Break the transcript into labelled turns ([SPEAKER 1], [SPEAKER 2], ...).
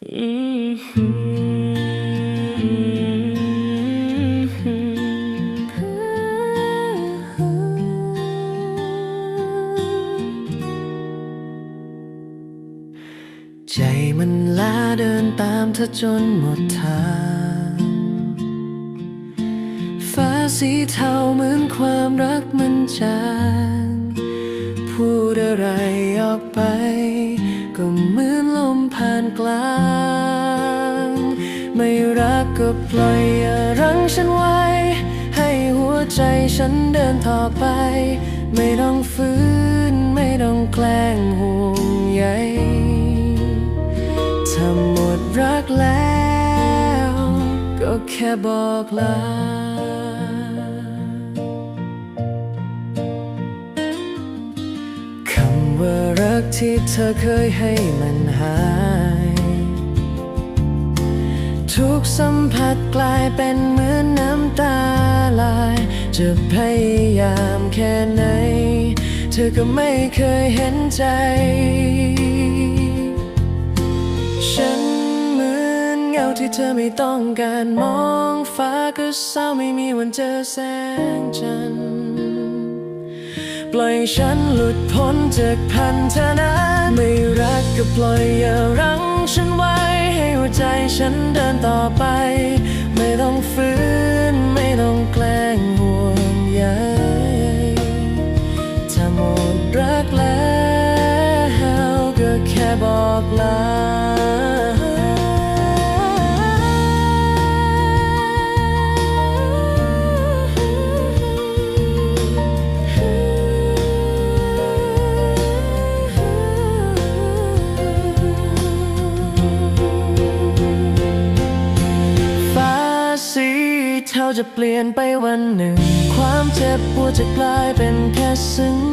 [SPEAKER 1] ใจมันล้าเดินตามเธอจนหมดทางฟ้าสีเทาเหมือนความรักมันจางพูดอะไรออกไป ผ่านกลาง ไม่รักก็ปล่อยอย่ารั้งฉันไว้ ให้หัวใจฉันเดินต่อไป ไม่ต้องฝืน ไม่ต้องแกล้งห่วงใยถ้าหมดรักแล้ว ก็แค่บอกลาคำว่ารักที่เธอเคยให้มันหา กสัมผัสกลายเป็นเหมือนน้ำตาลาย จะพยายามแค่ไหน เธอก็ไม่เคยเห็นใจ ฉันเหมือนเงาที่เธอไม่ต้องการมองฟ้าก็เศร้าไม่มีวันเจอแสงจันทร์ปล่อยฉันหลุดพ้นจากพันธนา ไม่รักก็ปล่อยอย่ารั้ง ฉันเดินต่อไป ไม่ต้องฝืน ไม่ต้องแกล้งห่วงใยถ้าหมดรักแล้วก็แค่บอกลาฟ้า เทาจะเปลี่ยนไปวันหนึ่ง ความเจ็บปวดจะกลายเป็นแค่ซึ้ง